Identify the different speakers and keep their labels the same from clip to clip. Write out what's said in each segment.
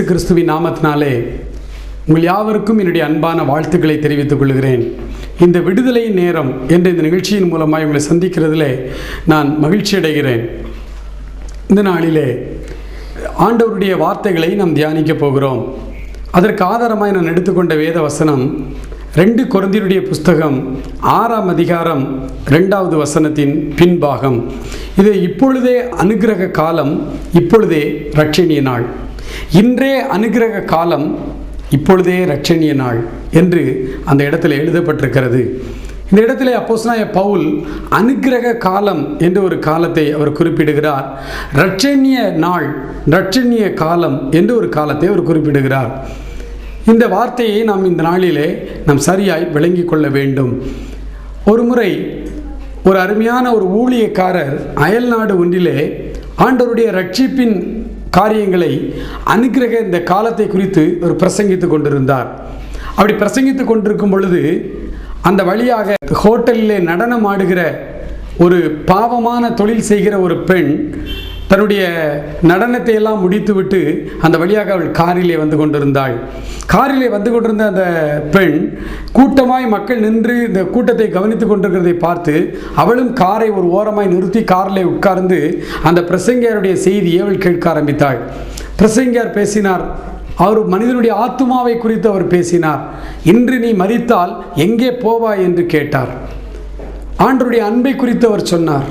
Speaker 1: இயேசு கிறிஸ்துவின் நாமத்தினாலே உங்கள் யாவருக்கும் என்னுடைய அன்பான வாழ்த்துக்களை தெரிவித்துக் கொள்கிறேன். இந்த விடுதலை நேரம் என்ற இந்த நிகழ்ச்சியின் மூலமாக உங்களை சந்திக்கிறதிலே நான் மகிழ்ச்சி அடைகிறேன். இந்த நாளிலே ஆண்டவருடைய வார்த்தைகளை நாம் தியானிக்க போகிறோம். அதற்கு ஆதாரமாய் நான் எடுத்துக்கொண்ட வேத வசனம் ரெண்டு குழந்தையுடைய புஸ்தகம் ஆறாம் அதிகாரம் ரெண்டாவது வசனத்தின் பின்பாகம். இது இப்பொழுதே அனுகிரக காலம் இப்பொழுதே ரட்சணிய நாள். இன்றே அனுக்கிரக காலம் இப்பொழுதே ரட்சணிய நாள் என்று அந்த இடத்துல எழுதப்பட்டிருக்கிறது. இந்த இடத்துல அப்போஸ்னாய பவுல் அனுக்கிரக காலம் என்று ஒரு காலத்தை அவர் குறிப்பிடுகிறார். ரட்சணிய நாள் ரட்சணிய காலம் என்று ஒரு காலத்தை அவர் குறிப்பிடுகிறார். இந்த வார்த்தையை நாம் இந்த நாளிலே நாம் சரியாய் விளங்கி கொள்ள வேண்டும். ஒரு முறை ஒரு அருமையான ஒரு ஊழியக்காரர் அயல் நாடு ஒன்றிலே ஆண்டவருடைய ரட்சிப்பின் காரியங்களை அனுக்கிரக இந்த காலத்தை குறித்து ஒரு பிரசங்கித்து கொண்டிருந்தார். அப்படி பிரசங்கித்து கொண்டிருக்கும் பொழுது அந்த வழியாக ஹோட்டலிலே நடனம் ஆடுகிற ஒரு பாவமான தொழில் செய்கிற ஒரு பெண் தன்னுடைய நடனத்தை எல்லாம் முடித்துவிட்டு அந்த வழியாக அவள் காரிலே வந்து கொண்டிருந்தாள். காரிலே வந்து கொண்டிருந்த அந்த பெண் கூட்டமாய் மக்கள் நின்று இந்த கூட்டத்தை கவனித்துக் கொண்டிருக்கிறதை பார்த்து அவளும் காரை ஒரு ஓரமாய் நிறுத்தி காரிலே உட்கார்ந்து அந்த பிரசங்கியாருடைய செய்தியை அவள் கேட்க ஆரம்பித்தாள். பிரசங்கியார் பேசினார் அவர் மனிதனுடைய ஆத்மாவை குறித்து அவர் பேசினார். இன்று நீ மறித்தால் எங்கே போவாய்? என்று கேட்டார். ஆண்டருடைய அன்பை குறித்து அவர் சொன்னார்.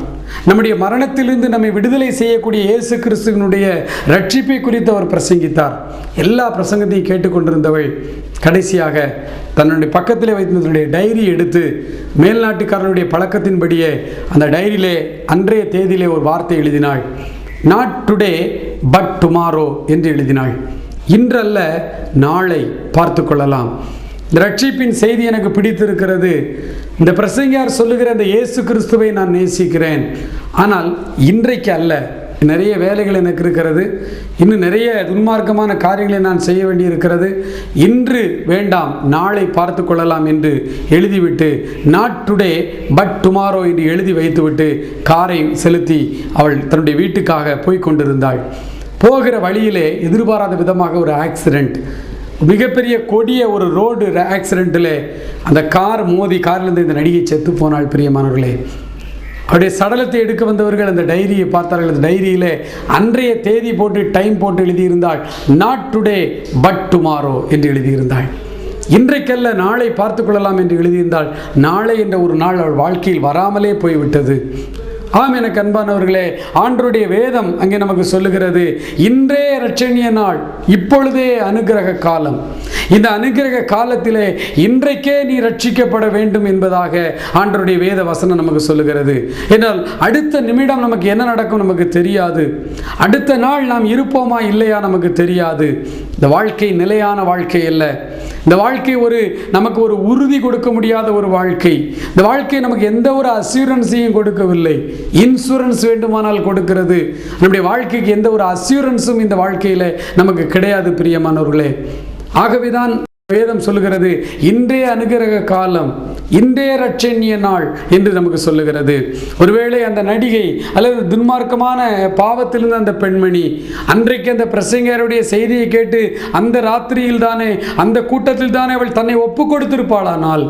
Speaker 1: நம்முடைய மரணத்திலிருந்து நம்மை விடுதலை செய்யக்கூடிய இயேசு கிறிஸ்துவனுடைய ரட்சிப்பை குறித்து அவர் பிரசங்கித்தார். எல்லா பிரசங்கத்தையும் கேட்டுக்கொண்டிருந்தவள் கடைசியாக தன்னுடைய பக்கத்தில் வைத்திருந்தனுடைய டைரி எடுத்து மேல்நாட்டுக்காரனுடைய பழக்கத்தின்படியே அந்த டைரியிலே அன்றைய தேதியிலே ஒரு வார்த்தை எழுதினாள். நாட் டுடே பட் டுமாரோ என்று எழுதினாள். இன்றல்ல நாளை பார்த்து கொள்ளலாம். இந்த ரட்சிப்பின் செய்தி எனக்கு பிடித்திருக்கிறது. இந்த பிரசங்கியார் சொல்லுகிற இந்த இயேசு கிறிஸ்துவை நான் நேசிக்கிறேன். ஆனால் இன்றைக்கு அல்ல. நிறைய வேலைகள் எனக்கு இருக்கிறது. இன்னும் நிறைய துன்மார்க்கமான காரியங்களை நான் செய்ய வேண்டியிருக்கிறது இன்று வேண்டாம் நாளை பார்த்து கொள்ளலாம் என்று எழுதிவிட்டு நாட் டுடே பட் டுமாரோ என்று எழுதி வைத்துவிட்டு காரை செலுத்தி அவள் தன்னுடைய வீட்டுக்காக போய்க் கொண்டிருந்தாள். போகிற வழியிலே எதிர்பாராத விதமாக ஒரு ஆக்சிடெண்ட் மிகப்பெரிய கொடிய ஒரு ரோடு ஆக்சிடெண்ட்டில் அந்த கார் மோதி கார்லேருந்து இந்த நடிகை செத்து போனால் பிரியமானவர்களே. அவருடைய சடலத்தை எடுக்க வந்தவர்கள் அந்த டைரியை பார்த்தார்கள். அந்த டைரியிலே அன்றைய தேதி போட்டு டைம் போட்டு எழுதியிருந்தாள். நாட் டுடே பட் டுமாரோ என்று எழுதியிருந்தாள். இன்றைக்கல்ல நாளை பார்த்து கொள்ளலாம் என்று எழுதியிருந்தாள். நாளை என்ற ஒரு நாள் அவள் வாழ்க்கையில் வராமலே போய்விட்டது. ஆம் எனக்கு அன்பானவர்களே ஆண்டருடைய வேதம் அங்கே நமக்கு சொல்லுகிறது இன்றே ரட்சணிய நாள் இப்பொழுதே அனுகிரக காலம். இந்த அனுகிரக காலத்திலே இன்றைக்கே நீ ரட்சிக்கப்பட வேண்டும் என்பதாக ஆண்டருடைய வேத வசனம் நமக்கு சொல்லுகிறது. என்றால் அடுத்த நிமிடம் நமக்கு என்ன நடக்கும் நமக்கு தெரியாது. அடுத்த நாள் நாம் இருப்போமா இல்லையா நமக்கு தெரியாது. இந்த வாழ்க்கை நிலையான வாழ்க்கை அல்ல. இந்த வாழ்க்கை ஒரு நமக்கு ஒரு உறுதி கொடுக்க முடியாத ஒரு வாழ்க்கை. இந்த வாழ்க்கை நமக்கு எந்த ஒரு அசூரன்ஸையும் கொடுக்கவில்லை. இன்சூரன்ஸ் வேண்டுமானால் கொடுக்கிறது. நம்முடைய வாழ்க்கைக்கு எந்த ஒரு அசூரன்ஸும் இந்த வாழ்க்கையில் நமக்கு கிடையாது பிரியமானவர்களே. ஆகவேதான் வேதம் சொல்லுகிறது இன்றைய அனுகிரக காலம் இன்றைய ரட்சணிய நாள் என்று நமக்கு சொல்லுகிறது. ஒருவேளை அந்த நடிகை அல்லது துன்மார்க்கமான பாவத்திலிருந்து அந்த பெண்மணி அன்றைக்கு அந்த பிரசங்கருடைய செய்தியை கேட்டு அந்த ராத்திரியில் தானே அந்த கூட்டத்தில் தானே அவள் தன்னை ஒப்பு கொடுத்திருப்பாளானால்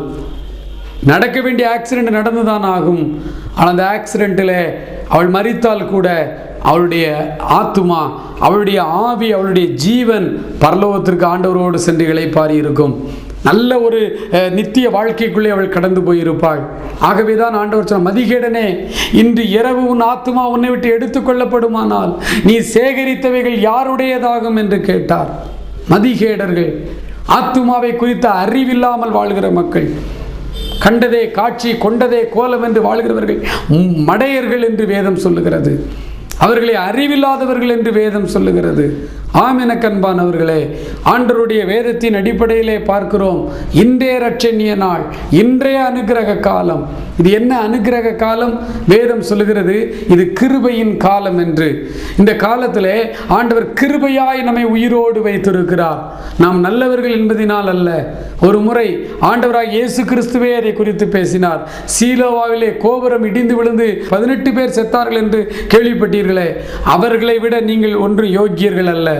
Speaker 1: நடக்க வேண்டிய ஆக்சிடெண்ட் நடந்துதான் ஆகும். ஆனால் அந்த ஆக்சிடெண்ட்டில் அவள் மறித்தால் கூட அவளுடைய ஆத்துமா அவளுடைய ஆவி அவளுடைய ஜீவன் பரலோகத்திற்கு ஆண்டவரோடு சென்று இளைப்பாரி இருக்கும். நல்ல ஒரு நித்திய வாழ்க்கைக்குள்ளே அவள் கடந்து போயிருப்பாள். ஆகவே தான் ஆண்டவர் சொன்ன மதிகேடனே இன்று இரவு உன் ஆத்துமா உன்னை விட்டு எடுத்துக்கொள்ளப்படுமானால் நீ சேகரித்தவைகள் யாருடையதாகும்? என்று கேட்டார். மதிகேடர்கள் ஆத்துமாவை குறித்த அறிவில்லாமல் வாழ்கிற மக்கள். கண்டதே காட்சி கொண்டதே கோலம் என்று வாழ்கிறவர்கள் மடையர்கள் என்று வேதம் சொல்லுகிறது. அவர்களை அறிவில்லாதவர்கள் என்று வேதம் சொல்லுகிறது. ஆம் எனக்கன்பானவர்களே ஆண்டருடைய வேதத்தின் அடிப்படையிலே பார்க்கிறோம். இன்றைய ரட்சணிய நாள் இன்றைய அனுக்கிரக காலம். இது என்ன அனுக்கிரக காலம்? வேதம் சொல்லுகிறது இது கிருபையின் காலம் என்று. இந்த காலத்திலே ஆண்டவர் கிருபையாய் நம்மை உயிரோடு வைத்திருக்கிறார். நாம் நல்லவர்கள் என்பதினால் அல்ல. ஒரு முறை ஆண்டவராக இயேசு கிறிஸ்துவே அதை குறித்து பேசினார். சீலோவாவிலே கோபுரம் இடிந்து விழுந்து பதினெட்டு பேர் செத்தார்கள் என்று கேள்விப்பட்டீர்களே. அவர்களை விட நீங்கள் ஒன்று யோக்கியர்கள் அல்ல.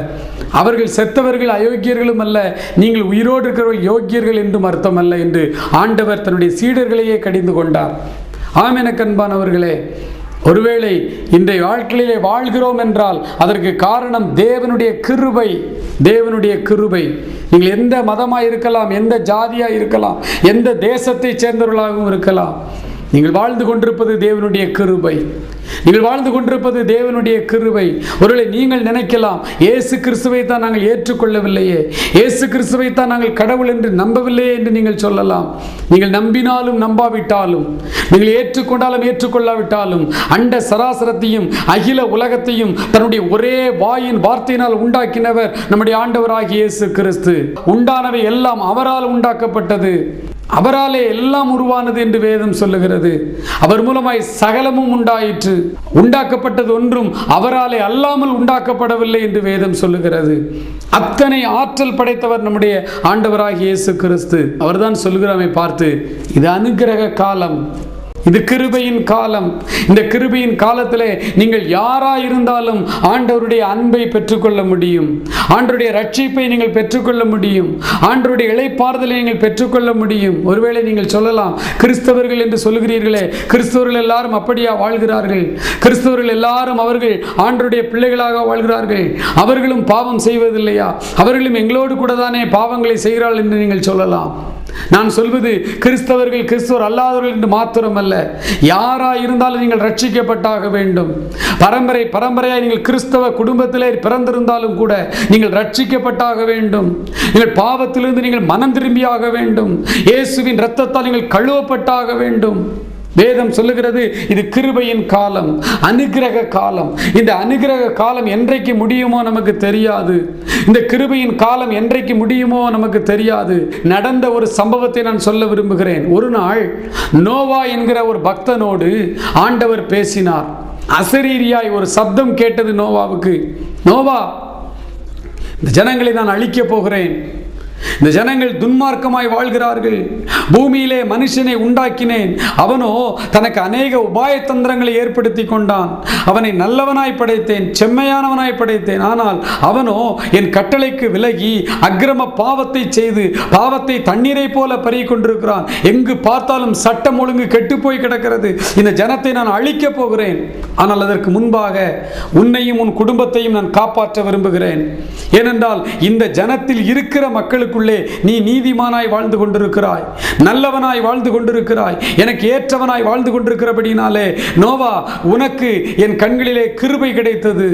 Speaker 1: அவர்கள் செத்தவர்கள் அயோக்கியர்களும் அல்ல. நீங்கள் உயிரோடு இருக்கிறவர்கள் யோக்கியர்கள் என்றும் அர்த்தம் அல்ல என்று ஆண்டவர் தன்னுடைய சீடர்களையே கடிந்து கொண்டார். ஆமென கண்பானவர்களே ஒருவேளை இன்றைய வாழ்க்கையிலே வாழ்கிறோம் என்றால் அதற்கு காரணம் தேவனுடைய கிருபை தேவனுடைய கிருபை. நீங்கள் எந்த மதமாக இருக்கலாம் எந்த ஜாதியாக இருக்கலாம் எந்த தேசத்தைச் சேர்ந்தவர்களாகவும் இருக்கலாம். நீங்கள் வாழ்ந்து கொண்டிருப்பது தேவனுடைய கிருபை. நீங்கள் வாழ்ந்து கொண்டிருப்பது தேவனுடைய கிருபை. ஒருவேளை நீங்கள் நினைக்கலாம் இயேசு கிறிஸ்துவை தான் நாங்கள் ஏற்றுக்கொள்ளவில்லையே. ஏசு கிறிஸ்துவை தான் நாங்கள் கடவுள் என்று நம்பவில்லையே என்று நீங்கள் சொல்லலாம். நீங்கள் நம்பினாலும் நம்பாவிட்டாலும் நீங்கள் ஏற்றுக்கொண்டாலும் ஏற்றுக்கொள்ளாவிட்டாலும் அண்ட சராசரத்தையும் அகில உலகத்தையும் தன்னுடைய ஒரே வாயின் வார்த்தையினால் உண்டாக்கினவர் நம்முடைய ஆண்டவராகிய இயேசு கிறிஸ்து. உண்டானவை எல்லாம் அவரால் உண்டாக்கப்பட்டது. அவராலே எல்லாம் உருவானது என்று வேதம் சொல்லுகிறது. அவர் மூலமாய் சகலமும் உண்டாயிற்று. உண்டாக்கப்பட்டது ஒன்றும் அவராலே அல்லாமல் உண்டாக்கப்படவில்லை என்று வேதம் சொல்லுகிறது. அத்தனை ஆற்றல் படைத்தவர் நம்முடைய ஆண்டவராகிய இயேசு கிறிஸ்து. அவர்தான் சொல்லுகிறாமை பார்த்து இது அனுகிரக காலம். இது கிருபையின் காலம். இந்த கிருபையின் காலத்திலே நீங்கள் யாரா இருந்தாலும் ஆண்டவருடைய அன்பை பெற்றுக்கொள்ள முடியும். ஆண்டருடைய ரட்சிப்பை நீங்கள் பெற்றுக்கொள்ள முடியும். ஆண்டருடைய இழைப்பாறுதலை நீங்கள் பெற்றுக்கொள்ள முடியும். ஒருவேளை நீங்கள் சொல்லலாம் கிறிஸ்தவர்கள் என்று சொல்லுகிறீர்களே கிறிஸ்தவர்கள் எல்லாரும் அப்படியா வாழ்கிறார்கள்? கிறிஸ்தவர்கள் எல்லாரும் அவர்கள் ஆண்டருடைய பிள்ளைகளாக வாழ்கிறார்கள். அவர்களும் பாவம் செய்வதில்லையா? அவர்களும் எங்களோடு கூட தானே பாவங்களை செய்கிறார்கள் என்று நீங்கள் சொல்லலாம். நான் சொல்வது கிறிஸ்தவர்கள் கிறிஸ்தவர் அல்லாதவர்கள் என்று மாத்திரமல்ல. யாரா இருந்தாலும் நீங்கள் ரட்சிக்கப்பட்டாக வேண்டும். பரம்பரை பரம்பரையாய் நீங்கள் கிறிஸ்தவ குடும்பத்திலே பிறந்திருந்தாலும் கூட நீங்கள் ரட்சிக்கப்பட்டாக வேண்டும். நீங்கள் பாவத்திலிருந்து நீங்கள் மனம் திரும்பியாக வேண்டும். இயேசுவின் இரத்தத்தால் நீங்கள் கழுவப்பட்டாக வேண்டும். வேதம் சொல்லுகிறது இது கிருபையின் காலம் அனுகிரக காலம். இந்த அனுகிரக காலம் என்றைக்கு முடியுமோ நமக்கு தெரியாது. இந்த கிருபையின் காலம் என்றைக்கு முடியுமோ நமக்கு தெரியாது. நடந்த ஒரு சம்பவத்தை நான் சொல்ல விரும்புகிறேன். ஒரு நாள் நோவா என்கிற ஒரு பக்தனோடு ஆண்டவர் பேசினார். அசரீரியாய் ஒரு சப்தம் கேட்டது நோவாவுக்கு. நோவா இந்த ஜனங்களை நான் அழிக்கப் போகிறேன். இந்த ஜனங்கள் துன்மார்க்கமாய் வாழ்கிறார்கள். பூமியிலே மனுஷனை உண்டாக்கினேன். அவனோ தனக்கு அநேக உபாய தந்திரங்களை ஏற்படுத்தி கொண்டான் அவனை நல்லவனாய் படைத்தேன் செம்மையானவனாய் படைத்தேன். ஆனால் அவனோ என் கட்டளைக்கு விலகி அக்கிரம பாவத்தை செய்து பாவத்தை தண்ணீரை போல பறி கொண்டிருக்கிறான் எங்கு பார்த்தாலும் சட்டம் ஒழுங்கு கெட்டுப்போய் கிடக்கிறது. இந்த ஜனத்தை நான் அழிக்கப் போகிறேன். ஆனால் அதற்கு முன்பாக உன்னையும் உன் குடும்பத்தையும் நான் காப்பாற்ற விரும்புகிறேன். ஏனென்றால் இந்த ஜனத்தில் இருக்கிற மக்களுக்கு மக்களுக்குள்ளே நீ நீதிமானாய் வாழ்ந்து கொண்டிருக்கிறாய் நல்லவனாய் வாழ்ந்து கொண்டிருக்கிறாய் எனக்கு ஏற்றவனாய் வாழ்ந்து கொண்டிருக்கிறபடினாலே நோவா உனக்கு என் கண்களிலே கிருபை கிடைத்தது.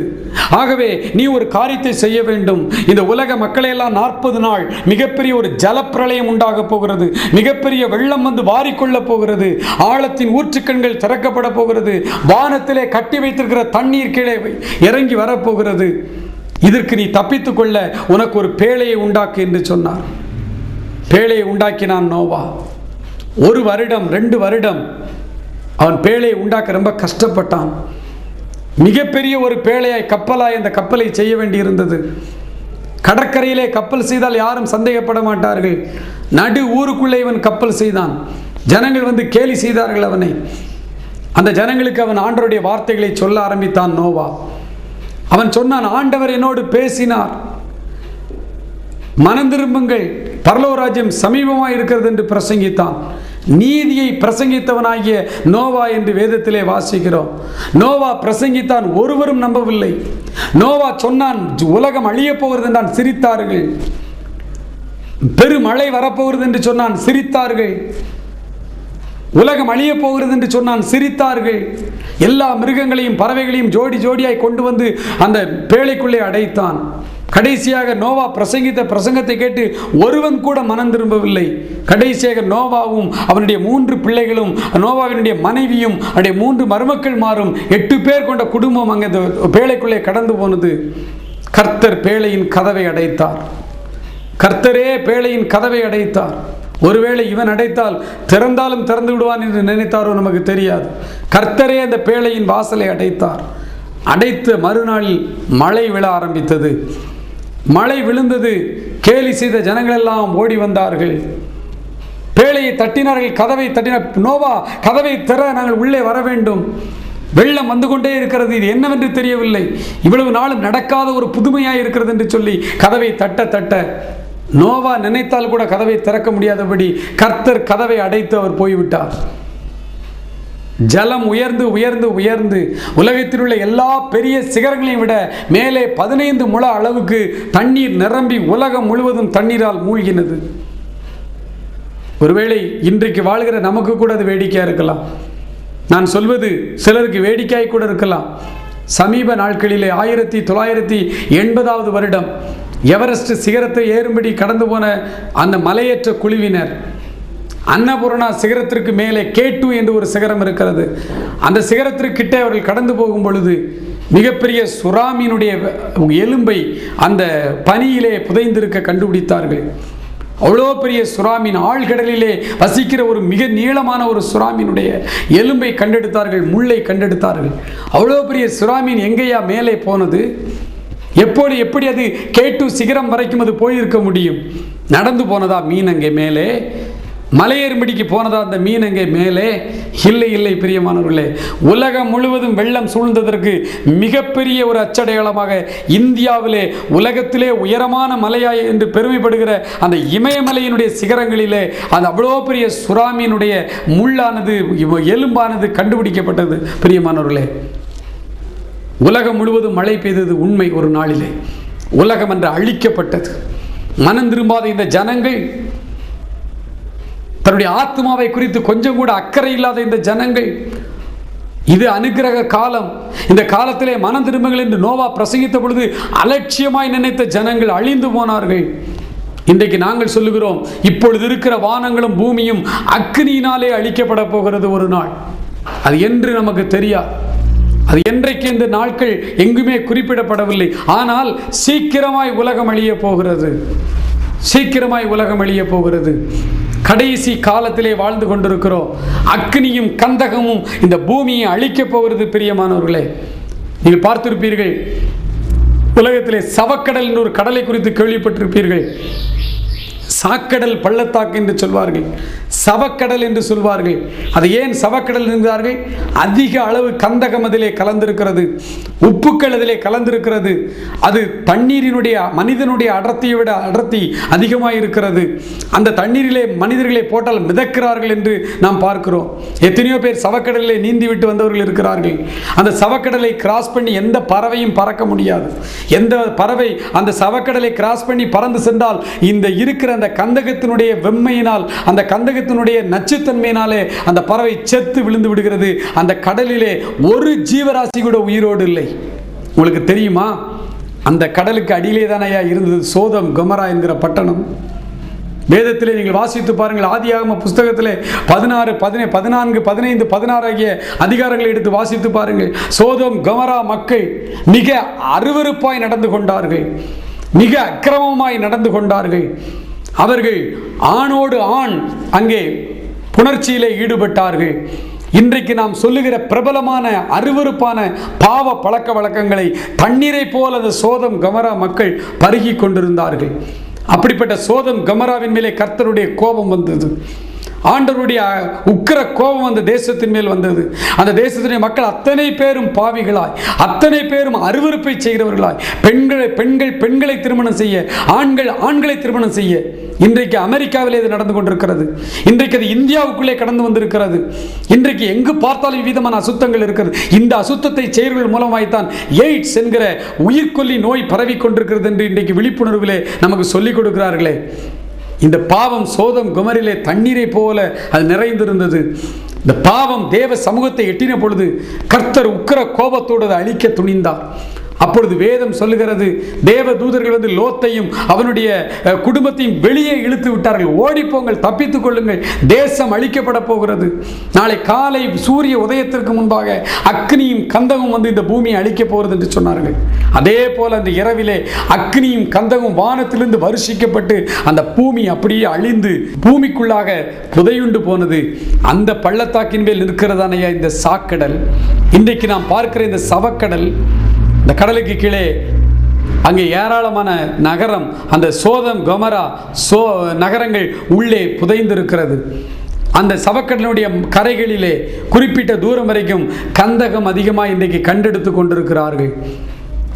Speaker 1: ஆகவே நீ ஒரு காரியத்தை செய்ய வேண்டும். இந்த உலக மக்களையெல்லாம் நாற்பது நாள் மிகப்பெரிய ஒரு ஜலப்பிரளயம் உண்டாக போகிறது. மிகப்பெரிய வெள்ளம் வந்து வாரிக்கொள்ள போகிறது. ஆழத்தின் ஊற்றுக்கண்கள் திறக்கப்பட போகிறது. வானத்திலே கட்டி வைத்திருக்கிற தண்ணீர் கீழே இறங்கி வரப்போகிறது இதற்கு நீ தப்பித்துக்கொள்ள உனக்கு ஒரு பேழையை உண்டாக்கு என்று சொன்னார். பேழையை உண்டாக்கினான் நோவா. ஒரு வருடம் ரெண்டு வருடம் அவன் பேழையை உண்டாக்க ரொம்ப கஷ்டப்பட்டான். மிகப்பெரிய ஒரு பேழையாய் கப்பலாய் அந்த கப்பலை செய்ய வேண்டியிருந்தது. கடற்கரையிலே கப்பல் செய்தால் யாரும் சந்தேகப்பட மாட்டார்கள். நடு ஊருக்குள்ளே இவன் கப்பல் செய்தான். ஜனங்கள் வந்து கேலி செய்தார்கள் அவனை. அந்த ஜனங்களுக்கு அவன் ஆண்டருடைய வார்த்தைகளை சொல்ல ஆரம்பித்தான் நோவா. அவன் சொன்னான் ஆண்டவர் என்னோடு பேசினார். மனம் திரும்புங்கள். பரலோராஜ்யம் சமீபமாக இருக்கிறது என்று பிரசங்கித்தான். நீதியை பிரசங்கித்தவனாகிய நோவா என்று வேதத்திலே வாசிக்கிறோம். நோவா பிரசங்கித்தான் ஒருவரும் நம்பவில்லை. நோவா சொன்னான் உலகம் அழியப் போகிறது என்றான் சிரித்தார்கள். பெருமழை வரப்போகிறது என்று சொன்னான் சிரித்தார்கள். உலகம் அழியப் போகிறது என்று சொன்னான் சிரித்தார்கள். எல்லா மிருகங்களையும் பறவைகளையும் ஜோடி ஜோடியாய் கொண்டு வந்து அந்த பேழைக்குள்ளே அடைத்தான். கடைசியாக நோவா பிரசங்கித்த பிரசங்கத்தை கேட்டு ஒருவன் கூட மனம் திரும்பவில்லை. கடைசியாக நோவாவும் அவனுடைய மூன்று பிள்ளைகளும் நோவாவினுடைய மனைவியும் அவனுடைய மூன்று மருமக்கள் மாறும். எட்டு பேர் கொண்ட குடும்பம் அங்கே அந்த பேழைக்குள்ளே கடந்து போனது. கர்த்தர் பேழையின் கதவை அடைத்தார். கர்த்தரே பேழையின் கதவை அடைத்தார். ஒருவேளை இவன் அடைத்தால் திறந்தாலும் திறந்து விடுவான் என்று நினைத்தாரோ நமக்கு தெரியாது. கர்த்தரே அந்த பேழையின் வாசலை அடைத்தார். அடைத்த மறுநாளில் மழை விழ ஆரம்பித்தது. மழை விழுந்தது. கேலி செய்த ஜனங்களெல்லாம் ஓடி வந்தார்கள். பேழையை தட்டினார்கள். கதவை தட்டினார் நோவா கதவை திற நாங்கள் உள்ளே வர வேண்டும். வெள்ளம் வந்து கொண்டே இருக்கிறது. இது என்னவென்று தெரியவில்லை. இவ்வளவு நாளும் நடக்காத ஒரு புதுமையாக இருக்கிறது என்று சொல்லி கதவை தட்ட தட்ட நோவா நினைத்தால் கூட கதவை திறக்க முடியாதபடி கர்த்தர் கதவை அடைத்து அவர் போய்விட்டார். ஜலம் உயர்ந்து உயர்ந்து உயர்ந்து உலகத்தில் உள்ள எல்லா பெரிய சிகரங்களையும் விட மேலே பதினைந்து முழ அளவுக்கு தண்ணீர் நிரம்பி உலகம் முழுவதும் தண்ணீரால் மூழ்கினது. ஒருவேளை இன்றைக்கு வாழ்கிற நமக்கு கூட அது வேடிக்கையாக இருக்கலாம். நான் சொல்வது சிலருக்கு வேடிக்கையாய் கூட இருக்கலாம். சமீப நாட்களிலே ஆயிரத்தி தொள்ளாயிரத்தி எண்பதாவது வருடம் எவரெஸ்ட் சிகரத்தை ஏறும்படி கடந்து போன அந்த மலையேற்ற குழுவினர் அன்னபூர்ணா சிகரத்திற்கு மேலே கேட்டு என்று ஒரு சிகரம் இருக்கிறது. அந்த சிகரத்திற்கிட்டே அவர்கள் கடந்து போகும் பொழுது மிகப்பெரிய சுறாமீனுடைய எலும்பை அந்த பனியிலே புதைந்திருக்க கண்டுபிடித்தார்கள். அவ்வளோ பெரிய சுறாமீன் ஆழ்கடலிலே வசிக்கிற ஒரு மிக நீளமான ஒரு சுறாமீனுடைய எலும்பை கண்டெடுத்தார்கள் முள்ளை கண்டெடுத்தார்கள். அவ்வளோ பெரிய சுறாமீன் எங்கேயா மேலே போனது? எப்போது எப்படி அது கேட்டு சிகரம் வரைக்கும் அது போயிருக்க முடியும்? நடந்து போனதா மீன் அங்கே மேலே? மலையேறும்படிக்கு போனதா அந்த மீன் அங்கே மேலே? இல்லை இல்லை பிரியமானவர்களே. உலகம் முழுவதும் வெள்ளம் சூழ்ந்ததற்கு மிகப்பெரிய ஒரு அச்சடையாளமாக இந்தியாவிலே உலகத்திலே உயரமான மலையாய் என்று பெருமைப்படுகிற அந்த இமயமலையினுடைய சிகரங்களிலே அந்த அவ்வளோ பெரிய சுறாமியினுடைய முள்ளானது எலும்பானது கண்டுபிடிக்கப்பட்டது. பிரியமானவர்களே உலகம் முழுவதும் மழை பெய்தது உண்மை ஒரு நாளிலே. உலகம் என்று அழிக்கப்பட்டது. மனம் திரும்பாத இந்த ஜனங்கள் தன்னுடைய ஆத்மாவை குறித்து கொஞ்சம் கூட அக்கறை இல்லாத இந்த ஜனங்கள் இது அனுக்கிரக காலம். இந்த காலத்திலே மனம் திரும்புங்கள் என்று நோவா பிரசங்கித்த பொழுது அலட்சியமாய் நினைத்த ஜனங்கள் அழிந்து போனார்கள். இன்றைக்கு நாங்கள் சொல்லுகிறோம் இப்பொழுது இருக்கிற வானங்களும் பூமியும் அக்னியினாலே அழிக்கப்பட போகிறது ஒரு நாள். அது என்று நமக்கு தெரியாது. அது என்றைக்கு இந்த நாட்கள் எங்குமே குறிப்பிடப்படவில்லை. ஆனால் சீக்கிரமாய் உலகம் அழிய போகிறது. சீக்கிரமாய் உலகம் அழிய போகிறது. கடைசி காலத்திலே வாழ்ந்து கொண்டிருக்கிறோம். அக்னியும் கந்தகமும் இந்த பூமியை அழிக்கப் போகிறது பிரியமானவர்களே. நீங்கள் பார்த்திருப்பீர்கள் உலகத்திலே சவக்கடல் ஒரு கடலை குறித்து கேள்விப்பட்டிருப்பீர்கள். சாக்கடல் பள்ளத்தாக்கு என்று சொல்வார்கள். சவக்கடல் என்று சொல்வார்கள். அது ஏன் சவக்கடல் என்கிறார்கள்? அதிக அளவு கந்தகம் அதிலே கலந்திருக்கிறது. உப்புக்கள் அதிலே கலந்திருக்கிறது. அது தண்ணீரினுடைய மனிதனுடைய அடர்த்தியை விட அடர்த்தி அதிகமாக இருக்கிறது அந்த தண்ணீரிலே மனிதர்களை போட்டால் மிதக்கிறார்கள் என்று நாம் பார்க்கிறோம். எத்தனையோ பேர் சவக்கடலிலே நீந்தி விட்டு வந்தவர்கள் இருக்கிறார்கள். அந்த சவக்கடலை கிராஸ் பண்ணி எந்த பறவையும் பறக்க முடியாது. எந்த பறவை அந்த சவக்கடலை கிராஸ் பண்ணி பறந்து சென்றால் இந்த இருக்கிற அந்த கந்தகத்தினுடைய வெம்மையினால் அந்த கந்தகத்தினுடைய நச்சுத்தன்மையினாலே அந்த பறவை செத்து விழுந்து விடுகிறது. அந்த கடலிலே ஒரு ஜீவராசி கூட உயிரோடு இல்லை. உங்களுக்கு தெரியுமா? அந்த கடலுக்கு அடியிலே தானையா இருந்தது சோதம் கமரா என்கிற பட்டணம். வேதத்திலே நீங்கள் வாசித்து பாருங்கள் ஆதியாகம புஸ்தகத்திலே பதினாறு பதினே பதினான்கு பதினைந்து பதினாறு ஆகிய அதிகாரங்களை எடுத்து வாசித்து பாருங்கள். சோதம் கமரா மக்கள் மிக அருவருப்பாய் நடந்து கொண்டார்கள். மிக அக்கிரமமாய் நடந்து கொண்டார்கள். அவர்கள் ஆணோடு ஆண் அங்கே புணர்ச்சியிலே ஈடுபட்டார்கள். இன்றைக்கு நாம் சொல்லுகிற பிரபலமான அருவருப்பான பாவ பழக்க வழக்கங்களை தண்ணீரை போல அந்த சோதம் கமரா மக்கள் பருகி கொண்டிருந்தார்கள். அப்படிப்பட்ட சோதம் கமராவின் மேலே கர்த்தருடைய கோபம் வந்தது. ஆண்டவருடைய உக்கிர கோபம் அந்த தேசத்தின் மேல் வந்தது. அந்த தேசத்தினுடைய மக்கள் அத்தனை பேரும் பாவிகளாய் அத்தனை பேரும் அருவருப்பை செய்கிறவர்களாய் பெண்களை பெண்கள் பெண்களை திருமணம் செய்ய ஆண்கள் ஆண்களை திருமணம் செய்ய. இன்றைக்கு அமெரிக்காவிலே இது நடந்து கொண்டிருக்கிறது. இன்றைக்கு அது இந்தியாவுக்குள்ளே கடந்து வந்திருக்கிறது. இன்றைக்கு எங்கு பார்த்தாலும் விதமான அசுத்தங்கள் இருக்கிறது. இந்த அசுத்தத்தை செயல்கள் மூலமாய்த்தான் எய்ட்ஸ் என்கிற உயிர்கொல்லி நோய் பரவி கொண்டிருக்கிறது என்று இன்றைக்கு விழிப்புணர்விலே நமக்கு சொல்லிக் கொடுக்கிறார்களே. இந்த பாவம் சோதம் குமரிலே தண்ணீரை போல அது நிறைந்திருந்தது. இந்த பாவம் தேவ சமூகத்தை எட்டின பொழுது கர்த்தர் உக்கிர கோபத்தோடு அழிக்க துணிந்தார். அப்பொழுது வேதம் சொல்லுகிறது தேவ தூதர்கள் வந்து லோத்தையும் அவனுடைய குடும்பத்தையும் வெளியே இழுத்து விட்டார்கள். ஓடிப்போங்கள் தப்பித்துக் கொள்ளுங்கள் தேசம் அழிக்கப்பட போகிறது. நாளை காலை சூரிய உதயத்திற்கு முன்பாக அக்னியும் கந்தகம் வந்து இந்த பூமியை அழிக்கப் போகிறது என்று சொன்னார்கள். அதே போல அந்த இரவிலே அக்னியும் கந்தகம் வானத்திலிருந்து வருஷிக்கப்பட்டு அந்த பூமி அப்படியே அழிந்து பூமிக்குள்ளாக புதையுண்டு போனது. அந்த பள்ளத்தாக்கின் மேல் இருக்கிறதானையா இந்த சாக்கடல். இன்றைக்கு நாம் பார்க்கிற இந்த சவக்கடல் இந்த கடலுக்கு கீழே அங்கே ஏராளமான நகரம் அந்த சோதம் கொமரா சோ நகரங்கள் உள்ளே புதைந்திருக்கிறது. அந்த சவக்கடலுடைய கரைகளிலே குறிப்பிட்ட தூரம் வரைக்கும் கந்தகம் அதிகமாக இன்றைக்கு கண்டெடுத்து கொண்டிருக்கிறார்கள்.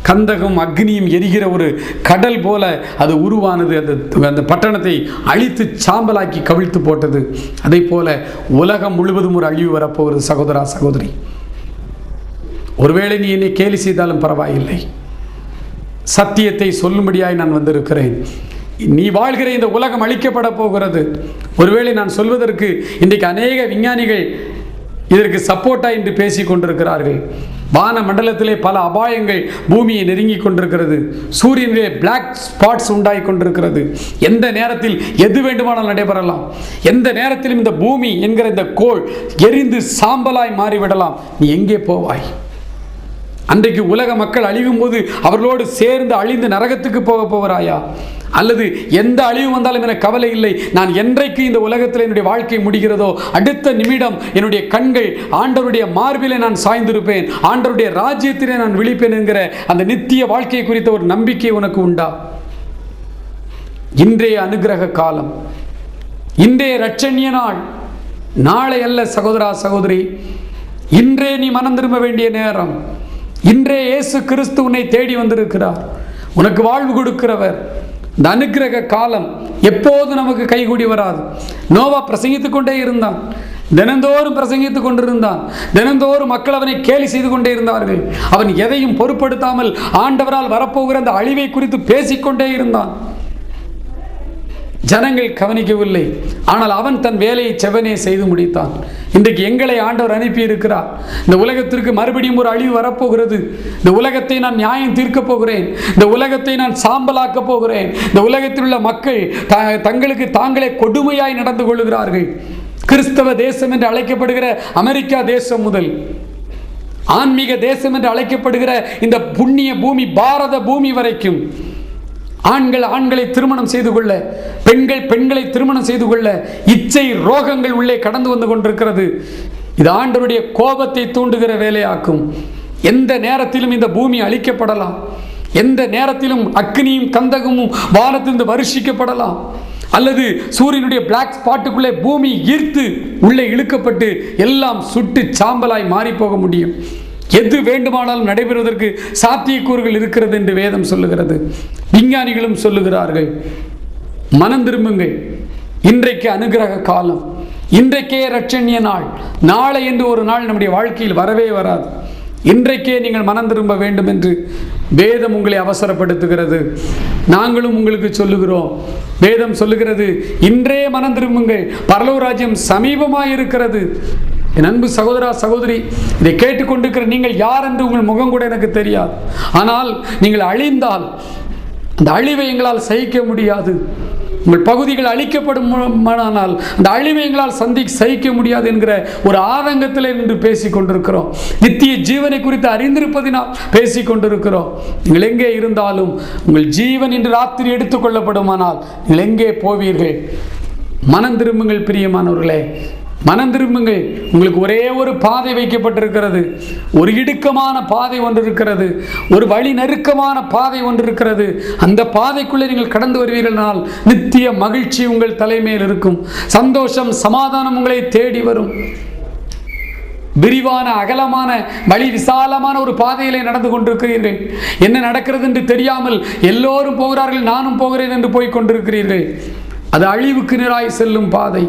Speaker 1: கந்தகம் அக்னியும் எரிகிற ஒரு கடல் போல அது உருவானது. அந்த அந்த பட்டணத்தை அழித்து சாம்பலாக்கி கவிழ்த்து போட்டது. அதே போல உலகம் முழுவதும் ஒரு அழிவு வரப்போகிறது சகோதரா சகோதரி. ஒருவேளை நீ என்னை கேலி செய்தாலும் பரவாயில்லை. சத்தியத்தை சொல்லும்படியாய் நான் வந்திருக்கிறேன். நீ வாழ்கிற இந்த உலகம் அழிக்கப்பட போகிறது. ஒருவேளை நான் சொல்வதற்கு இன்றைக்கு அநேக விஞ்ஞானிகள் இதற்கு சப்போர்ட்டா என்று பேசி கொண்டிருக்கிறார்கள். வான மண்டலத்திலே பல அபாயங்கள் பூமியை நெருங்கி கொண்டிருக்கிறது. சூரியனிலே பிளாக் ஸ்பாட்ஸ் உண்டாகி கொண்டிருக்கிறது. எந்த நேரத்தில் எது வேண்டுமானால் நடைபெறலாம். எந்த நேரத்திலும் இந்த பூமி என்கிற இந்த கோள் எரிந்து சாம்பலாய் மாறிவிடலாம். நீ எங்கே போவாய்? அன்றைக்கு உலக மக்கள் அழியும் போது அவர்களோடு சேர்ந்து அழிந்து நரகத்துக்கு போக போகிறாயா அல்லது எந்த அழிவு வந்தாலும் எனக்கு கவலை இல்லை. நான் என்றைக்கு இந்த உலகத்தில் என்னுடைய வாழ்க்கை முடிகிறதோ அடுத்த நிமிடம் என்னுடைய கண்கள் ஆண்டவருடைய மார்பிலே நான் சாய்ந்திருப்பேன். ஆண்டவருடைய ராஜ்யத்திலே நான் விழிப்பேன் என்கிற அந்த நித்திய வாழ்க்கை குறித்த ஒரு நம்பிக்கை உனக்கு உண்டா? இன்றைய அனுகிரக காலம். இன்றைய ரட்சணிய நாள். நாளை அல்ல சகோதரா சகோதரி இன்றே நீ மனம் திரும்ப வேண்டிய நேரம். இன்றே இயேசு கிறிஸ்து உன்னை தேடி வந்திருக்கிறார். உனக்கு வாழ்வு கொடுக்கிறவர். இந்த அனுக்கிரக காலம் எப்போது நமக்கு கைகூடி வராது. நோவா பிரசங்கித்துக் கொண்டே இருந்தான். தினந்தோறும் பிரசங்கித்துக் கொண்டிருந்தான். தினந்தோறும் மக்கள் அவனை கேலி செய்து கொண்டே இருந்தார்கள். அவன் எதையும் பொருட்படுத்தாமல் ஆண்டவரால் வரப்போகிற அந்த அழிவை குறித்து பேசிக்கொண்டே இருந்தான். ஜனங்கள் கவனிக்கவில்லை. ஆனால் அவன் தன் வேலையை செவனே செய்து முடித்தான். இன்றைக்கு எங்களை ஆண்டவர் அனுப்பி இருக்கிறார் இந்த உலகத்திற்கு மறுபடியும் ஒரு அழிவு வரப்போகிறது. இந்த உலகத்தை நான் நியாயம் தீர்க்கப் போகிறேன். இந்த உலகத்தை நான் சாம்பலாக்கப் போகிறேன். இந்த உலகத்தில் உள்ள மக்கள் த- தங்களுக்கு தாங்களே கொடுமையாய் நடந்து கொள்கிறார்கள் கிறிஸ்தவ தேசம் என்று அழைக்கப்படுகிற அமெரிக்கா தேசம் முதல் ஆன்மீக தேசம் என்று அழைக்கப்படுகிற இந்த புண்ணிய பூமி பாரத பூமி வரைக்கும் ஆண்கள் ஆண்களை திருமணம் செய்து கொள்ள பெண்கள் பெண்களை திருமணம் செய்து கொள்ள இச்சை ரோகங்கள் உள்ளே கடந்து வந்து கொண்டிருக்கிறது. இது ஆண்டவருடைய கோபத்தை தூண்டுகிற வேலையாக்கும். எந்த நேரத்திலும் இந்த பூமி அழிக்கப்படலாம். எந்த நேரத்திலும் அக்னியும் கந்தகமும் வானத்திலிருந்து வருஷிக்கப்படலாம். அல்லது சூரியனுடைய பிளாக் ஸ்பாட்டுக்குள்ளே பூமி ஈர்த்து உள்ளே இழுக்கப்பட்டு எல்லாம் சுட்டு சாம்பலாய் மாறி போக முடியும். எது வேண்டுமானாலும் நடைபெறுவதற்கு சாத்தியக்கூறுகள் இருக்கிறது என்று வேதம் சொல்லுகிறது. விஞ்ஞானிகளும் சொல்லுகிறார்கள் மனம் திரும்புங்கள். இன்றைக்கு அனுகிரக காலம். இன்றைக்கே ரட்சணிய நாள். நாளை என்று ஒரு நாள் நம்முடைய வாழ்க்கையில் வரவே வராது. இன்றைக்கே நீங்கள் மனம் திரும்ப வேண்டும் என்று வேதம் உங்களை அவசரப்படுத்துகிறது. நாங்களும் உங்களுக்கு சொல்லுகிறோம். வேதம் சொல்லுகிறது இன்றே மனம் திரும்புங்கள். பரலோக ராஜ்யம் சமீபமாக இருக்கிறது என் அன்பு சகோதரா சகோதரி இதை கேட்டுக்கொண்டிருக்கிற நீங்கள் யார் என்று உங்கள் முகம் கூட எனக்கு தெரியாது. ஆனால் நீங்கள் அழிந்தால் அந்த அழிவை எங்களால் சகிக்க முடியாது. உங்கள் பகுதிகள் அழிக்கப்படும் ஆனால் அந்த அழிவை எங்களால் சந்தி சகிக்க முடியாது என்கிற ஒரு ஆதங்கத்தில் நின்று பேசிக் கொண்டிருக்கிறோம் நித்திய ஜீவனை குறித்து அறிந்திருப்பதினால் பேசிக் கொண்டிருக்கிறோம் நீங்கள் எங்கே இருந்தாலும் உங்கள் ஜீவன் இன்று ராத்திரி எடுத்துக்கொள்ளப்படுமானால் நீங்கள் எங்கே போவீர்கள்? மனம் திரும்புங்கள் பிரியமானவர்களே. மனம் திரும்புங்கள். உங்களுக்கு ஒரே ஒரு பாதை வைக்கப்பட்டிருக்கிறது. ஒரு இடுக்கமான பாதை ஒன்று இருக்கிறது ஒரு வழி நெருக்கமான பாதை ஒன்று இருக்கிறது அந்த பாதைக்குள்ளே நீங்கள் கடந்து வருவீர்களால் நித்திய மகிழ்ச்சி உங்கள் தலைமையில் இருக்கும். சந்தோஷம் சமாதானம் உங்களை தேடி வரும். விரிவான அகலமான வழி விசாலமான ஒரு பாதையிலே நடந்து கொண்டிருக்கிறீர்கள். என்ன நடக்கிறது என்று தெரியாமல் எல்லோரும் போகிறார்கள் நானும் போகிறேன் என்று போய் கொண்டிருக்கிறீர்கள். அது அழிவுக்கு நிராய் செல்லும் பாதை.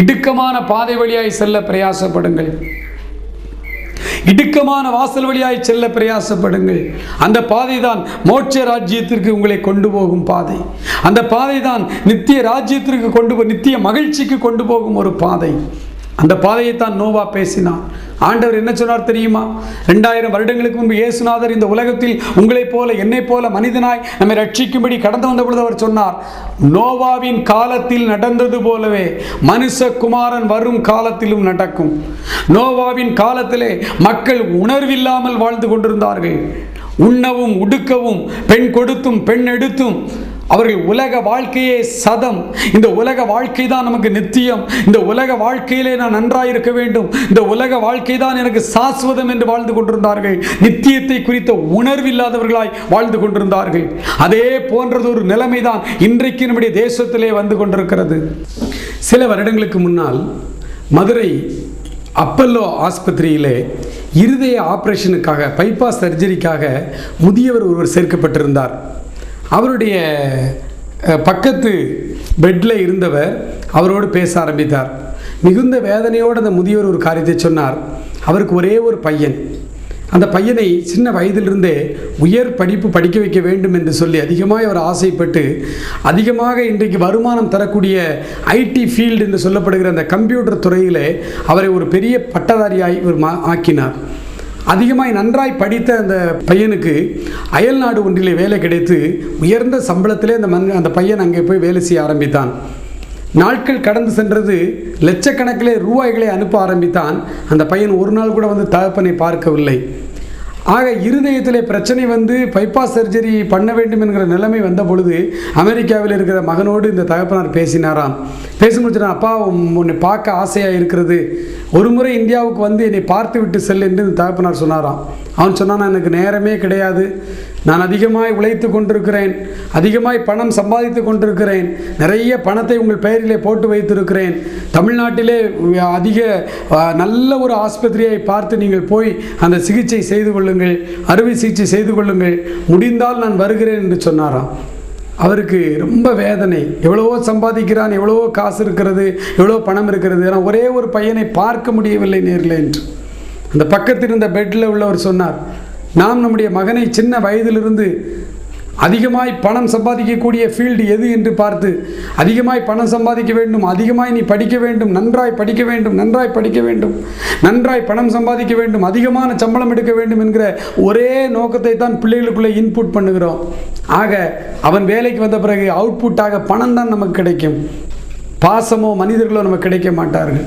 Speaker 1: இடுக்கமான பாதை வழியாய் செல்ல பிரயாசப்படுங்கள். இடுக்கமான வாசல் வழியாய் செல்ல பிரயாசப்படுங்கள். அந்த பாதை தான் மோட்ச ராஜ்யத்திற்கு உங்களை கொண்டு போகும் பாதை. அந்த பாதை தான் நித்திய ராஜ்யத்திற்கு கொண்டு நித்திய மகிழ்ச்சிக்கு கொண்டு போகும் ஒரு பாதை. அந்த பாதையை தான் நோவா பேசினான். ஆண்டவர் என்ன சொன்னார் தெரியுமா? ரெண்டாயிரம் வருடங்களுக்கு முன்பு இயேசுநாதர் இந்த உலகத்தில் உங்களைப் போல என்னைப் போல மனிதனாய் நம்மை ரட்சிக்கும்படி கடந்து வந்த பொழுது அவர் சொன்னார் நோவாவின் காலத்தில் நடந்தது போலவே மனுஷகுமாரன் வரும் காலத்திலும் நடக்கும். நோவாவின் காலத்திலே மக்கள் உணர்வில்லாமல் வாழ்ந்து கொண்டிருந்தார்கள். உண்ணவும் உடுக்கவும் பெண் கொடுத்தும் பெண் எடுத்தும் அவர்கள் உலக வாழ்க்கையே சதம். இந்த உலக வாழ்க்கை தான் நமக்கு நித்தியம். இந்த உலக வாழ்க்கையிலே நான் நன்றாக இருக்க வேண்டும். இந்த உலக வாழ்க்கை தான் எனக்கு சாஸ்வதம் என்று வாழ்ந்து கொண்டிருந்தார்கள். நித்தியத்தை குறித்த உணர்வில்லாதவர்களாய் வாழ்ந்து கொண்டிருந்தார்கள். அதே போன்றது ஒரு நிலைமை தான் இன்றைக்கு நம்முடைய தேசத்திலே வந்து கொண்டிருக்கிறது. சில வருடங்களுக்கு முன்னால் மதுரை அப்பல்லோ ஆஸ்பத்திரியிலே இருதய ஆப்ரேஷனுக்காக பைபாஸ் சர்ஜரிக்காக முதியவர் ஒருவர் சேர்க்கப்பட்டிருந்தார். அவருடைய பக்கத்து பெட்டில் இருந்தவர் அவரோடு பேச ஆரம்பித்தார். மிகுந்த வேதனையோடு அந்த முதியவர் ஒரு காரியத்தை சொன்னார். அவருக்கு ஒரே ஒரு பையன். அந்த பையனை சின்ன வயதிலிருந்தே உயர் படிப்பு படிக்க வைக்க வேண்டும் என்று சொல்லி அதிகமாக அவர் ஆசைப்பட்டு அதிகமாக இன்றைக்கு வருமானம் தரக்கூடிய ஐடி ஃபீல்டு என்று சொல்லப்படுகிற அந்த கம்ப்யூட்டர் துறையிலே அவரை ஒரு பெரிய பட்டதாரியாய் ஒரு மா ஆக்கினார். அதிகமாய் நன்றாய் படித்த அந்த பையனுக்கு அயல் நாடு ஒன்றிலே வேலை கிடைத்து உயர்ந்த சம்பளத்திலே அந்த மன் அந்த பையன் அங்கே போய் வேலை செய்ய ஆரம்பித்தான். நாட்கள் கடந்து சென்றது லட்சக்கணக்கிலே ரூபாய்களை அனுப்ப ஆரம்பித்தான். அந்த பையன் ஒரு நாள் கூட வந்து தகப்பனை பார்க்கவில்லை. ஆக இருதயத்திலே பிரச்சனை வந்து பைபாஸ் சர்ஜரி பண்ண வேண்டும் என்கிற நிலைமை வந்த பொழுது அமெரிக்காவில் இருக்கிற மகனோடு இந்த தகப்பனார் பேசினாராம். பேசி முடிச்சுனா அப்பா உன்னை பார்க்க ஆசையாக இருக்கிறது. ஒரு முறை இந்தியாவுக்கு வந்து என்னை பார்த்து விட்டு செல் என்று இந்த தகப்பனார் சொன்னாராம். அவன் சொன்னான் எனக்கு நேரமே கிடையாது. நான் அதிகமாய் உழைத்து கொண்டிருக்கிறேன். அதிகமாய் பணம் சம்பாதித்து கொண்டிருக்கிறேன். நிறைய பணத்தை உங்கள் பெயரிலே போட்டு வைத்திருக்கிறேன். தமிழ்நாட்டிலே அதிக நல்ல ஒரு ஆஸ்பத்திரியை பார்த்து நீங்கள் போய் அந்த சிகிச்சை செய்து கொள்ளுங்கள். அறுவை சிகிச்சை செய்து கொள்ளுங்கள். முடிந்தால் நான் வருகிறேன் என்று சொன்னாராம். அவருக்கு ரொம்ப வேதனை. எவ்வளவோ சம்பாதிக்கிறான் எவ்வளவோ காசு இருக்கிறது எவ்வளோ பணம் இருக்கிறது. ஆனால் ஒரே ஒரு பையனை பார்க்க முடியவில்லை நேரில் என்று. அந்த பக்கத்தில் இருந்த பெட்டில் உள்ளவர் சொன்னார் நாம் நம்முடைய மகனை சின்ன வயதிலிருந்து அதிகமாய் பணம் சம்பாதிக்கக்கூடிய ஃபீல்டு எது என்று பார்த்து அதிகமாய் பணம் சம்பாதிக்க வேண்டும் அதிகமாய் நீ படிக்க வேண்டும் நன்றாய் படிக்க வேண்டும் நன்றாய் படிக்க வேண்டும் நன்றாய் பணம் சம்பாதிக்க வேண்டும் அதிகமான சம்பளம் எடுக்க வேண்டும் என்கிற ஒரே நோக்கத்தை தான் பிள்ளைகளுக்குள்ளே இன்புட் பண்ணுகிறோம். ஆக அவன் வேலைக்கு வந்த பிறகு அவுட்புட்டாக பணம் தான் நமக்கு கிடைக்கும். பாசமோ மனிதர்களோ நமக்கு கிடைக்க மாட்டார்கள்.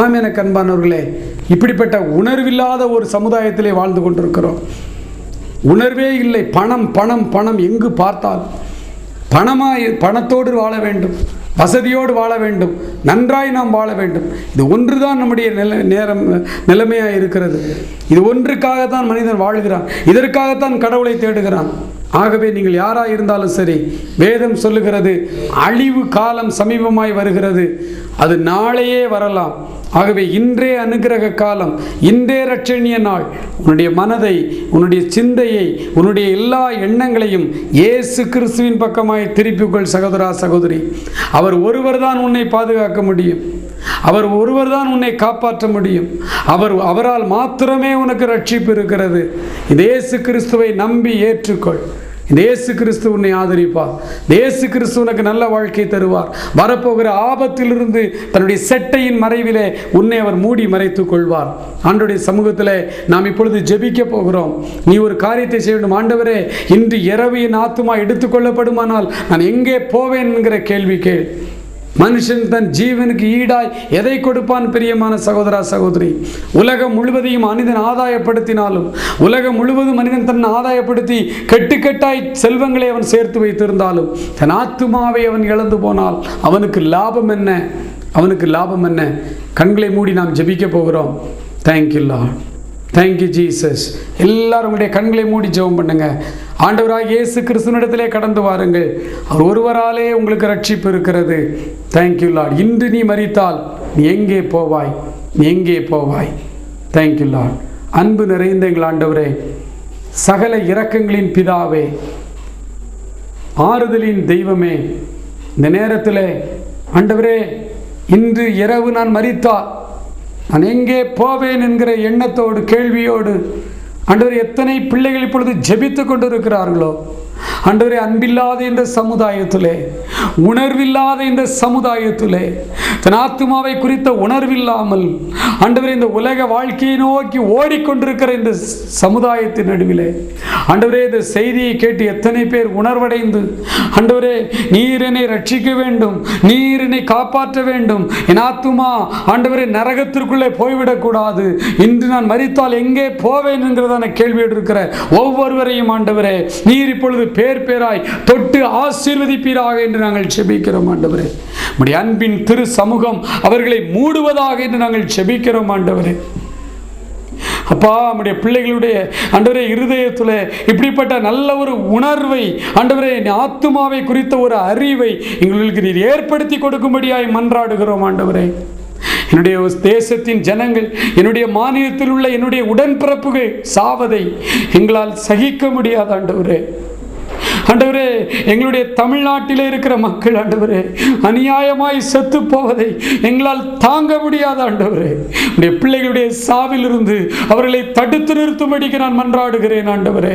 Speaker 1: ஆம் எனக்கு அன்பானவர்களே இப்படிப்பட்ட உணர்வில்லாத ஒரு சமுதாயத்திலே வாழ்ந்து கொண்டிருக்கிறோம். உணர்வே இல்லை. பணம் பணம் பணம் எங்கு பார்த்தால். பணமாக பணத்தோடு வாழ வேண்டும். வசதியோடு வாழ வேண்டும். நன்றாய் நாம் வாழ வேண்டும். இது ஒன்றுதான் நம்முடைய நில நேரம் நிலைமையாக இருக்கிறது. இது ஒன்றுக்காகத்தான் மனிதன் வாழ்கிறான். இதற்காகத்தான் கடவுளை தேடுகிறான். ஆகவே நீங்கள் யாராக இருந்தாலும் சரி வேதம் சொல்லுகிறது அழிவு காலம் சமீபமாய் வருகிறது. அது நாளையே வரலாம். ஆகவே இன்றே அனுகிரக காலம் இன்றே ரட்சணிய நாள். உன்னுடைய மனதை உன்னுடைய சிந்தையை உன்னுடைய எல்லா எண்ணங்களையும் இயேசு கிறிஸ்துவின் பக்கமாய் திருப்பிக்கொள் சகோதரா சகோதரி. அவர் ஒருவர் தான் உன்னை பாதுகாக்க முடியும். அவர் ஒருவர் தான் உன்னை காப்பாற்ற முடியும். அவர் அவரால் மாத்திரமே உனக்கு ரட்சிப்பு இருக்கிறது. இந்த இயேசு கிறிஸ்துவை நம்பி ஏற்றுக்கொள். இயேசு கிறிஸ்து உன்னை ஆதரிப்பார். தேசு இயேசு கிறிஸ்து உனக்கு நல்ல வாழ்க்கை தருவார். வரப்போகிற ஆபத்திலிருந்து தன்னுடைய செட்டையின் மறைவிலே உன்னை அவர் மூடி மறைத்துக் கொள்வார். ஆண்டுடைய சமூகத்தில் நாம் இப்பொழுது ஜெபிக்க போகிறோம். நீ ஒரு காரியத்தை செய்ய வேண்டும். ஆண்டவரே இன்று இரவு என் ஆத்துமா எடுத்துக்கொள்ளப்படுமானால் நான் எங்கே போவேன் என்கிற கேள்வி கேள். மனுஷன் தன் ஜீவனுக்கு ஈடாய் எதை கொடுப்பான் பிரியமான சகோதரா சகோதரி? உலகம் முழுவதையும் மனிதன் ஆதாயப்படுத்தினாலும் உலகம் முழுவதும் மனிதன் தன்னை ஆதாயப்படுத்தி கெட்டுக்கெட்டாய் செல்வங்களை அவன் சேர்த்து வைத்திருந்தாலும் தன் ஆத்துமாவை அவன் இழந்து போனால் அவனுக்கு லாபம் என்ன? அவனுக்கு லாபம் என்ன? கண்களை மூடி நாம் ஜபிக்க போகிறோம். தேங்க்யூ லா தேங்க்யூ ஜீசஸ் எல்லாரும் உங்களுடைய கண்களை மூடி ஜெபம் பண்ணுங்க. ஆண்டவராக இயேசு கிறிஸ்துவனிடத்திலே கடந்து வாருங்கள். அவர் ஒருவராலே உங்களுக்கு ரட்சிப்பு இருக்கிறது. தேங்க்யூ லார்ட் இன்று நீ மறித்தால் நீ எங்கே போவாய்? நீ எங்கே போவாய்? தேங்க்யூ லார்ட் அன்பு நிறைந்த எங்கள் ஆண்டவரே சகல இரக்கங்களின் பிதாவே ஆறுதலின் தெய்வமே இந்த நேரத்தில் ஆண்டவரே இன்று இரவு நான் மறித்தால் நான் எங்கே போவேன் என்கிற எண்ணத்தோடு கேள்வியோடு ஆண்டவர் எத்தனை பிள்ளைகள் இப்பொழுது ஜெபித்து கொண்டிருக்கிறார்களோ ஆண்டவரே அன்பில்லாத இந்த சமுதாயத்திலே உணர்வில்லாத இந்த சமுதாயத்திலே தன் ஆத்துமாவை குறித்த உணர்வில்லாமல் ஆண்டவரே இந்த உலக வாழ்க்கையை நோக்கி ஓடிக்கொண்டிருக்கிற இந்த சமுதாயத்தின் நடுவிலே ஆண்டவரே இந்த செய்தியை கேட்டு எத்தனை பேர் உணர்வடைந்து ஆண்டவரே நீர் ரட்சிக்க வேண்டும் நீர் காப்பாற்ற வேண்டும் என் ஆத்துமா ஆண்டவரே நரகத்திற்குள்ளே போய்விடக்கூடாது இன்று நான் மறித்தால் எங்கே போவேன் என்கிறதான கேள்வியோடு இருக்கிற ஒவ்வொருவரையும் ஆண்டவரே நீர் இப்பொழுது பேர் பேராய் தொட்டு ஆசீர்வதிப்பீராக என்று நாங்கள் செபிக்கிறோம் ஆண்டவரே. உடைய அன்பின் திரு சமூகம் அவர்களை மூடுவதாக என்று நாங்கள் செபிக்கிறோம் ஆண்டவரே. அப்பா நம்முடைய பிள்ளைகளுடைய அண்டவரே இருதயத்தில் இப்படிப்பட்ட நல்ல ஒரு உணர்வை அண்டவரே ஆத்துமாவை குறித்த ஒரு அறிவை எங்களுக்கு நீர் ஏற்படுத்தி கொடுக்கும்படியாய் மன்றாடுகிறோம் ஆண்டவரே. என்னுடைய தேசத்தின் ஜனங்கள் என்னுடைய மாநிலத்தில் உள்ள என்னுடைய உடன்பிறப்புகள் சாவதை எங்களால் சகிக்க முடியாத ஆண்டவரே. ஆண்டவரே எங்களுடைய தமிழ்நாட்டிலே இருக்கிற மக்கள் ஆண்டவரே அநியாயமாய் செத்து போவதை எங்களால் தாங்க முடியாத ஆண்டவரே. உடைய பிள்ளைகளுடைய சாவிலிருந்து அவர்களை தடுத்து நிறுத்தும்படிக்கு நான் மன்றாடுகிறேன் ஆண்டவரே.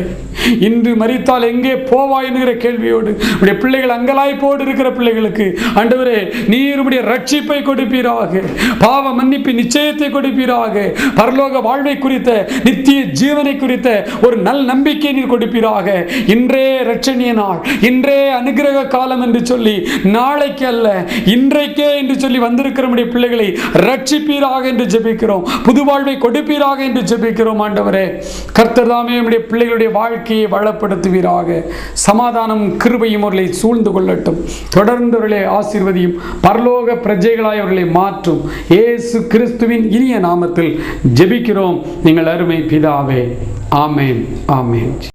Speaker 1: இன்று மறித்தால் எங்கே போவாய் என்கிற கேள்வியோடு உடைய பிள்ளைகள் அங்கலாய்ப்போடு இருக்கிற பிள்ளைகளுக்கு ஆண்டவரே நீர் உடைய ரட்சிப்பை கொடுப்பீராக பாவ மன்னிப்பு நிச்சயத்தை கொடுப்பீராக பரலோக வாழ்வை குறித்த நித்திய ஜீவனை குறித்த ஒரு நல் நம்பிக்கை நீர் கொடுப்பீராக. இன்றே ரட்சணிய நாள் இன்றே அனுகிரக காலம் என்று சொல்லி நாளைக்கு அல்ல இன்றைக்கே என்று சொல்லி வந்திருக்கிற பிள்ளைகளை ரட்சிப்பீராக என்று ஜெபிக்கிறோம் புது வாழ்வை கொடுப்பீராக என்று ஜெபிக்கிறோம் ஆண்டவரே. கர்த்தர் தாமே நம்முடைய பிள்ளைகளுடைய வாழ்க்கையை வளப்படுத்துவீராக. சமாதானம் கிருபையும் அவர்களை சூழ்ந்து கொள்ளட்டும். தொடர்ந்து அவர்களை ஆசீர்வதியும். பரலோக பிரஜைகளாய் அவர்களை மாற்றும். இயேசு கிறிஸ்துவின் இனிய நாமத்தில் ஜெபிக்கிறோம். நீங்கள் அருமை பிதாவே. ஆமேன். ஆமேன்.